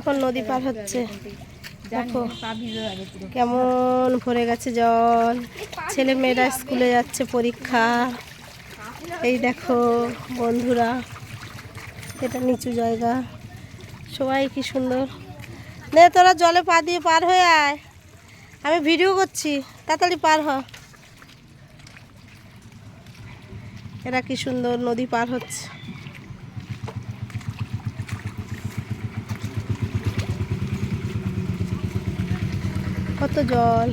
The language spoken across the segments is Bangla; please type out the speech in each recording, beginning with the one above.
এখন নদী পার হচ্ছে। দেখো কেমন ভরে গেছে জল। ছেলে মেয়েরা স্কুলে যাচ্ছে পরীক্ষা। এই দেখো বন্ধুরা, এটা নিচু জায়গা। সবাই কি সুন্দর। নে, তোরা জলে পা দিয়ে পার হয়ে আয়। আমি ভিডিও করছি, তাড়াতাড়ি পার হ। এরা কি সুন্দর নদী পার হচ্ছে। কত জল।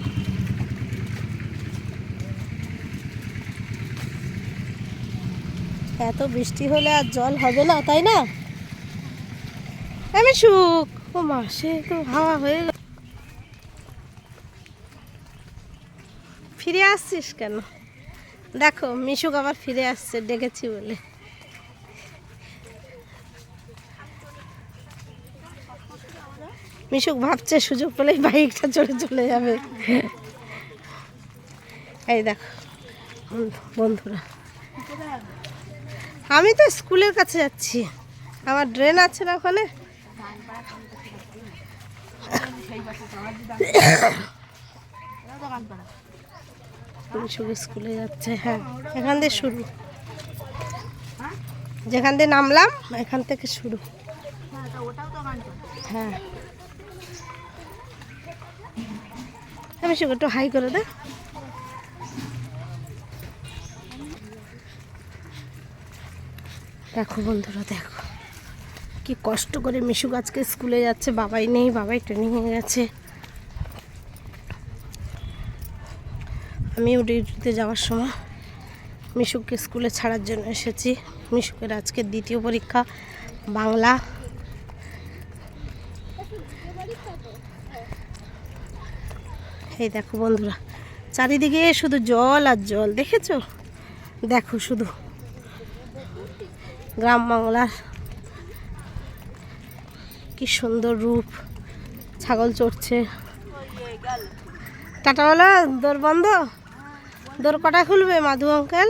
এত বৃষ্টি হলে আর জল হবে না, তাই না? আমি সুখ। ও মাসে তো হাওয়া হয়ে গেল। ফিরে আসছিস কেন? দেখো, মিশুক আবার ফিরে আসছে, ডেকেছি বলে। মিশুক ভাবছে, সুযোগ পেলেই বাইকটা চড়ে চলে যাবে। এই দেখো বন্ধু- বন্ধুরা। আমি তো স্কুলের কাছে যাচ্ছি। আমার ড্রেন আছে না ওখানে? স্কুলে যাচ্ছে হ্যাঁ এখান দিয়ে শুরু। যেখান দিয়ে নামলাম, এখান থেকে শুরু। হ্যাঁ। শুধু একটু হাই করে দে। দেখো বন্ধুরা, দেখো। কি কষ্ট করে মিশু আজকে স্কুলে যাচ্ছে, বাবাই নেই, বাবাই ট্রেনিংয়ে গেছে। আমিও ডিউটিতে যাওয়ার সময় মিশুকে স্কুলে ছাড়ার জন্য এসেছি। মিশুকের আজকে দ্বিতীয় পরীক্ষা, বাংলা। এই দেখো বন্ধুরা, চারিদিকে শুধু জল আর জল, দেখেছ? দেখো শুধু গ্রাম বাংলার কি সুন্দর রূপ, ছাগল চড়ছে। টাটাওয়ালা দোর বন্ধ? দোর কটা খুলবে, মাধু আঙ্কেল?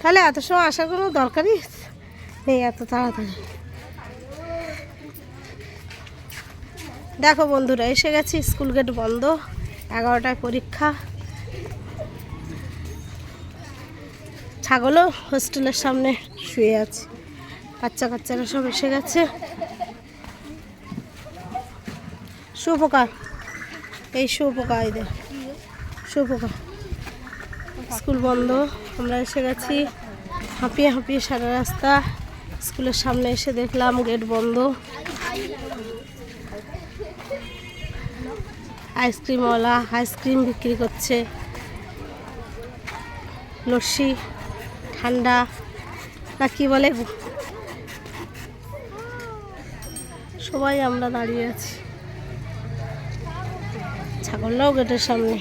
তাহলে এত সময় আসার কোনো দরকারই নেই এত তাড়াতাড়ি। দেখো বন্ধুরা, এসে গেছি, স্কুল গেট বন্ধ, এগারোটায় পরীক্ষা। ছাগলও হোস্টেলের সামনে শুয়ে আছে, বাচ্চা কাচ্চারা সব এসে গেছে। শুয়োপোকা এই শুয়োপোকা এদের শুয়োপোকা স্কুল বন্ধ, আমরা এসে গেছি, হাঁপিয়ে হাঁপিয়ে সারা রাস্তা। স্কুলের সামনে এসে দেখলাম গেট বন্ধ। আইসক্রিমওয়ালা আইসক্রিম বিক্রি করছে। লস্যি, ঠান্ডা, না কি বলে? সবাই আমরা দাঁড়িয়ে আছি। ছাগলরাও গেটের সামনে।